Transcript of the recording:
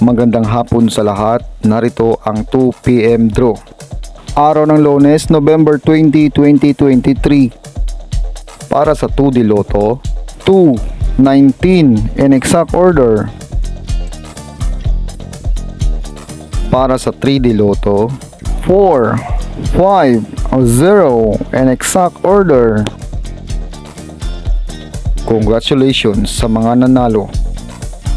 Magandang hapon sa lahat. Narito ang 2pm draw. Araw ng Lunes, November 20, 2023. Para sa 2D Lotto, 2, 19 in exact order. Para sa 3D Lotto, 4, 5, 0 in exact order. Congratulations sa mga nanalo.